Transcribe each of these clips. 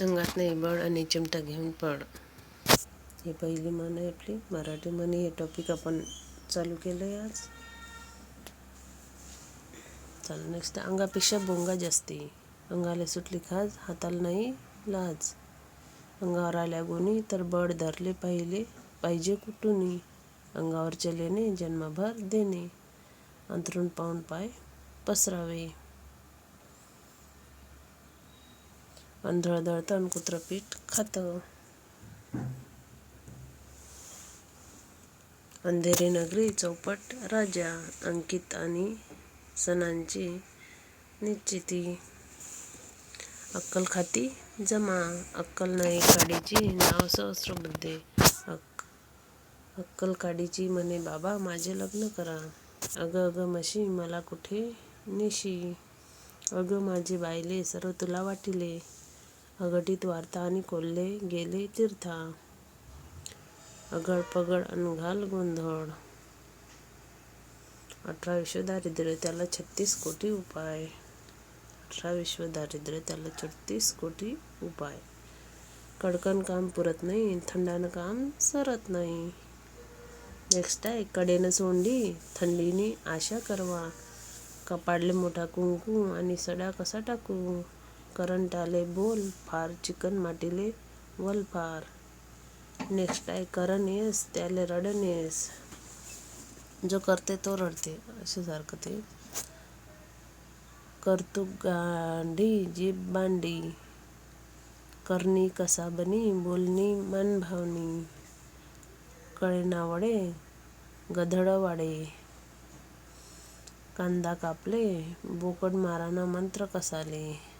अंगात नाही बळ आणि चिमटा घेऊन पड. ही पहिली म्हण आहे आपली. मराठी म्हणी हे टॉपिक आपण चालू केलं आहे आज. चालू नेक्स्ट अंगापेक्षा बोंगा जास्ती. अंगाला सुटली खाज हाताला नाही लाज. अंगावर आल्या गुणी तर बळ धरले पाहिले पाहिजे कुठूनही. अंगावरच्या लेणे जन्मभर देणे. अंतरून पाहून पाय पसरावे. आंधळ दळतं कुत्र पीठ खातं. अंधेरी नगरी चौपट राजा अंकित आणि सणांची निश्चिती. अक्कल खाती जमा. अक्कल नाही काडीची नाव सहस्रबुद्धे. अक् अक्कल काडीची म्हणे बाबा माझे लग्न करा. अगं अगं मशी मला कुठे निशी? अगं माझे बायले सर्व तुला वाटिले. अघटित वार्ता आणि कोल्हे गेले तीर्था. अगड पगड अन घाल गोंधळ. अठरा विश्व दारिद्र्य त्याला छत्तीस कोटी उपाय. अठरा विश्व दारिद्र्य त्याला छत्तीस कोटी उपाय. कडकन काम पुरत नाही थंडानं काम सरत नाही. नेक्स्ट आहे कडेनं सोंडी थंडीने आशा करवा. कपाडले मोठा कुंकू आणि सडा कसा टाकू? करंटाले बोल फार चिकन माटीले वल फार. नेक्स्ट आहे करण येस त्याले रडन येस जो करते तो रडते असे सारखं ते. करतुक गांडी जीभ बांडी करणी कसा बनी बोलणी मन भावनी. कळे नावडे गधड वाडे. कांदा कापले बोकड माराना मंत्र कसाले.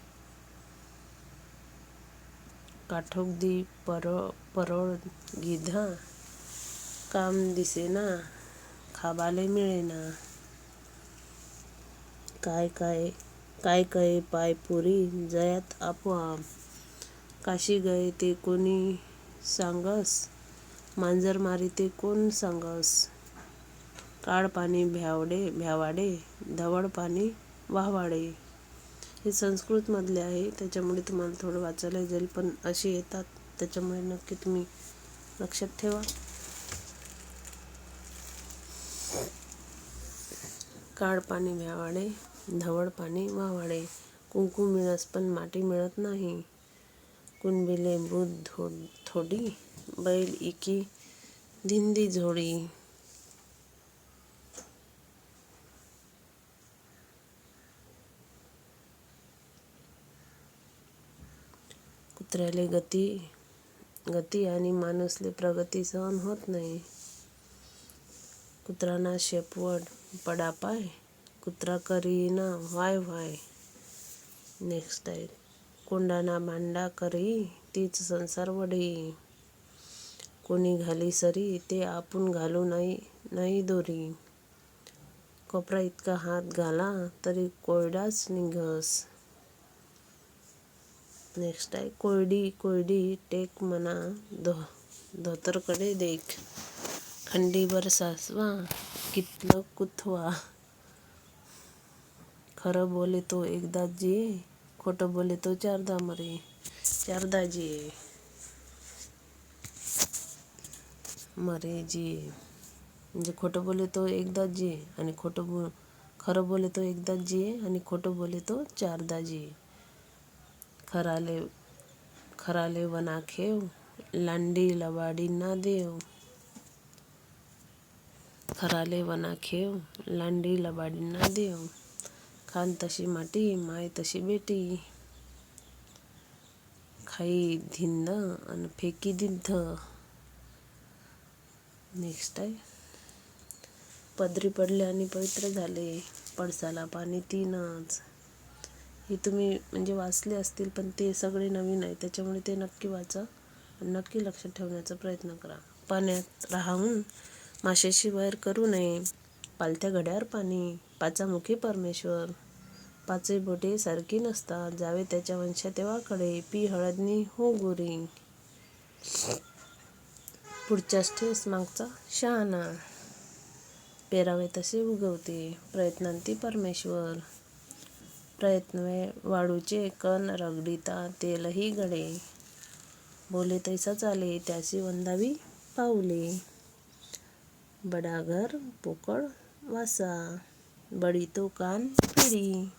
काठोगदी पर परोळ गिधा. काम दिसेना खाबाले मिळेना. काय काय काय काय पायपुरी जयात आपोआप. काशी गये ते कोणी सांगस? मांजर मारी ते कोण सांगस? काळ पाणी भ्यावडे भ्यावाडे धवळ पाणी वाहवाडे. हे संस्कृतमधले आहे त्याच्यामुळे तुम्हाला थोडं वाचायला जाईल पण असे येतात त्याच्यामुळे नक्की तुम्ही लक्षात ठेवा. काळ पाणी व्यावाडे धवळ पाणी वावाडे कुंकू मिळस पण माटी मिळत नाही. कुणबिले बुध थोडी बैल इकी धिंदी झोडी कुत्र्याले गती गती आणि माणूसले प्रगती सहन होत नाही. कुत्राना शेपवड पडा पाय कुत्रा करीना व्हाय व्हाय. नेक्स्ट आहे कोंडाना भांडा करी तीच संसार वडी कोणी घाली सरी ते आपण घालू नाही नाही दोरी. कोपरा इतका हात घाला तरी कोयडाच निघस. नेक्स्ट आहे कोयडी कोयडी टेक मना धो धोतरकडे देख. खंडीवर सासवा कितलं कुथवा. खरं बोले तो एकदा जी खोटं बोले तो चारदा मरे. चारदा जी. मरे जी. म्हणजे खोटं बोले तो एकदा जी आणि खोटं बो खरं बोले तो एकदा जी आणि खोटं बोले तो चारदा जी. खराले खराले वनाखेव लांडी लबाडी ना देव। खराले वना खेव लांडी लबाडी ना देव। खान तशी माटी माय तशी बेटी। खाई धिंद आणि फेकी दिद्ध। नेक्स्ट आहे. पदरी पडले आणि पवित्र झाले पडसाला पाणी तीनच। हे तुम्ही म्हणजे वाचले असतील पण ते सगळे नवीन आहे त्याच्यामुळे ते नक्की वाचा आणि नक्की लक्षात ठेवण्याचा प्रयत्न करा. पाण्यात राहून माशाशी वैर करू नये. पालथ्या घड्यावर पाणी पाचामुखी परमेश्वर. पाचही बोटे सारखी नसतात जावे त्याच्या वंशा तेव्हाकडे. पी हळदनी हो गोरी. पुढच्याच ठेस मागचा शहाणा. पेरावे तसे उगवते. प्रयत्नांती परमेश्वर. प्रयत्न वाढूचे कण रगडिता तेलही गळे. बोले तैसा चाले त्यासी वंदावी पाऊले. बडा घर पोकळ वासा. बडी तो कान पिढी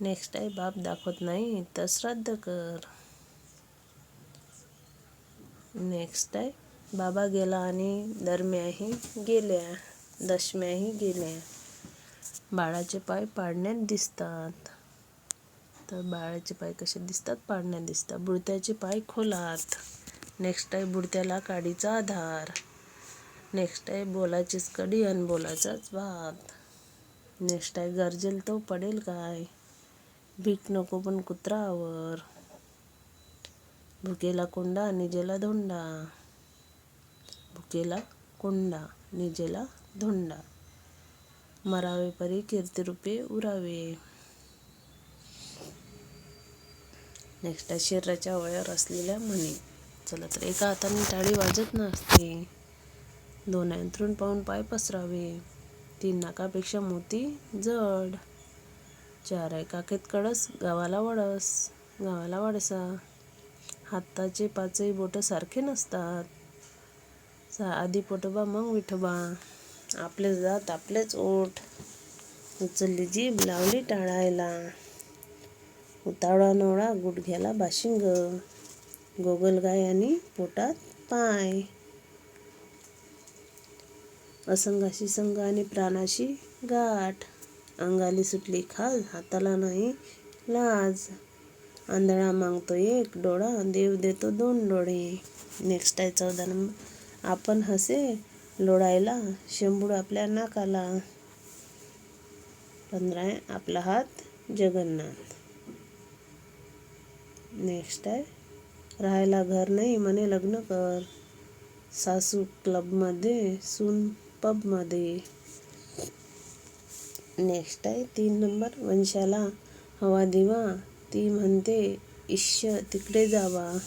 नेक्स्ट आहे बाप दाखवत नाही तर श्राद्ध कर नेक्स्ट आहे बाबा गेला आणि दरम्याही गेल्या दशम्याही गेल्या. बाळाचे पाय पाडण्यात दिसतात. तर बाळाचे पाय कसे दिसतात? पाडण्यात दिसतात. बुडत्याचे पाय खोलात. नेक्स्ट आहे बुडत्याला काडीचा आधार. नेक्स्ट आहे बोलाचीच कडी आणि बोलाचाच भात नेक्स्ट आहे गरजेल तो पडेल काय? भीक नको पण कुत्रावर. भुकेला कोंडा निजेला धोंडा. भुकेला कोंडा निजेला धोंडा. मरावे परी कीर्तिरूपे उरावे. नेक्स्ट आहे शरीराच्या अवयावर असलेल्या म्हणी. चला तर एका हाताने टाळी वाजत नसते दोन अंतरून पाहून पाय पसरावे. तीन नाकापेक्षा मोती जड. चार आहे काखेत कडस गावाला वडस गावाला वडसा. हाताचे पाचही बोटं सारखे नसतात. सा आधी पोटोबा मग विठोबा. आपले जात आपलेच ओठ. उचलली जीभ लावली टाळायला. उतावळा नवळा गुडघ्याला बाशिंग. गोगलगाय आणि पोटात पाय. असंगाशी संघ आणि प्राणाशी गाठ. अंगाली सुटली खाल हाताला नाही लाज. आंधळा मागतो एक डोळा देव देतो दोन डोळे. नेक्स्ट आहे चौदा नंबर. आपण हसे लोळायला शंभूड आपल्या नाकाला. पंधरा आहे आपला हात जगन्नाथ. नेक्स्ट आहे राहायला घर नाही म्हणे लग्न कर. सासू क्लबमध्ये सून पबमध्ये. नेक्स्ट आहे तीन नंबर वंशाला हवा दिवा. ती म्हणते इश्य तिकडे जावा.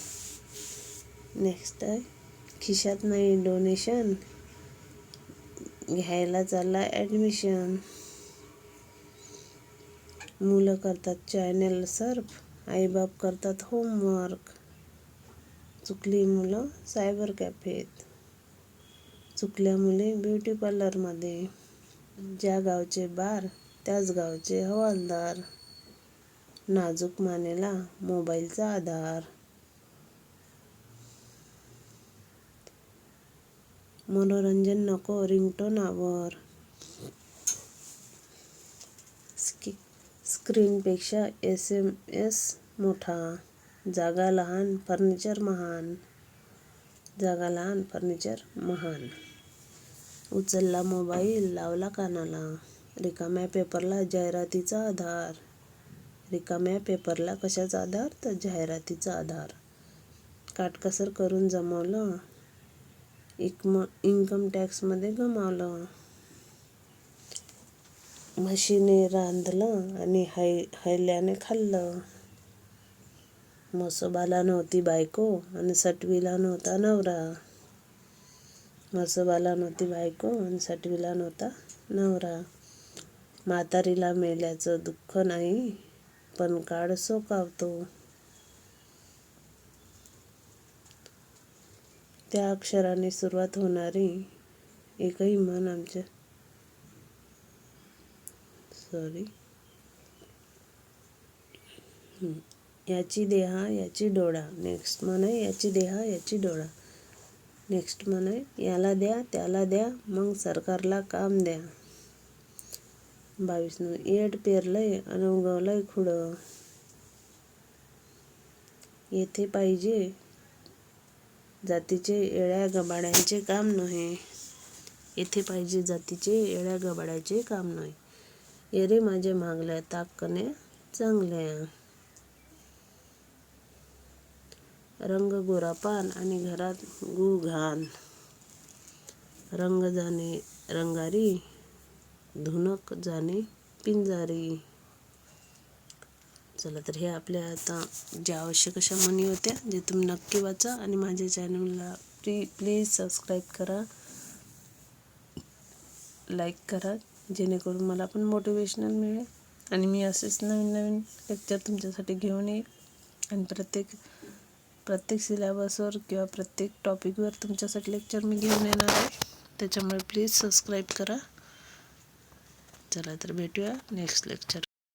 नेक्स्ट आहे खिशात नाही डोनेशन घ्यायला चालला ॲडमिशन मुलं करतात चॅनल सर्फ आईबाप करतात होमवर्क चुकली मुलं सायबर कॅफेत चुकल्या मुले ब्युटी पार्लरमध्ये ज्या गावचे बार त्याच गावचे हवालदार. नाजूक मानेला मोबाईलचा आधार. मनोरंजन नको रिंगटोनावर स्की स्क्रीनपेक्षा एस एम एस मोठा. जागा लहान फर्निचर महान. जागा लहान फर्निचर महान. उचलला मोबाईल लावला कानाला. रिकाम्या पेपरला जाहिरातीचा आधार. रिकाम्या पेपरला कशाचा आधार? तर जाहिरातीचा आधार. काटकसर करून जमवलं. इकम इन्कम टॅक्समध्ये गमावलं. म्हशीने रांधलं आणि है हैल्याने खाल्लं. मसोबाला नव्हती बायको आणि सटवीला नव्हता नवरा. मसोबाला नव्हती बायको आणि सटवीला नव्हता नवरा. म्हातारीला मेल्याचं दुःख नाही पण काळ सोकावतो. त्या अक्षराने सुरुवात होणारी एकही मन आमच्या सॉरी याची देहा याची डोळा. नेक्स्ट म्हण आहे याची देहा याची डोळा. नेक्स्ट म्हण आहे याला द्या त्याला द्या मग सरकारला काम द्या. बावीस नऊ. येड पेरलंय आणि उगवलंय खुडं. येथे पाहिजे जातीचे येळ्या गबाड्यांचे काम नव्हे. येथे पाहिजे जातीचे येळ्या गबाड्याचे काम नव्हे. येरे माझे मागल्या ताकने चांगल्या. रंग गोरा पान आणि घरात गु घाण रंग जाणे रंगारी धुनक जाणे पिंजारी. चला तर हे आपल्या आता ज्या आवश्यक अशा म्हणी होत्या जे तुम्ही नक्की वाचा आणि माझ्या चॅनलला प्ली प्लीज सबस्क्राईब करा. लाईक करा जेणेकरून मला पण मोटिवेशनल मिळेल आणि मी असेच नवीन नवीन लेक्चर तुमच्यासाठी घेऊन येईल. आणि प्रत्येक प्रत्येक सिलेबसवर किंवा प्रत्येक टॉपिकवर तुमच्यासाठी लेक्चर मी घेऊन येणार आहे. त्याच्यामुळे प्लीज सबस्क्राईब करा. चला तर भेटूया नेक्स्ट लेक्चर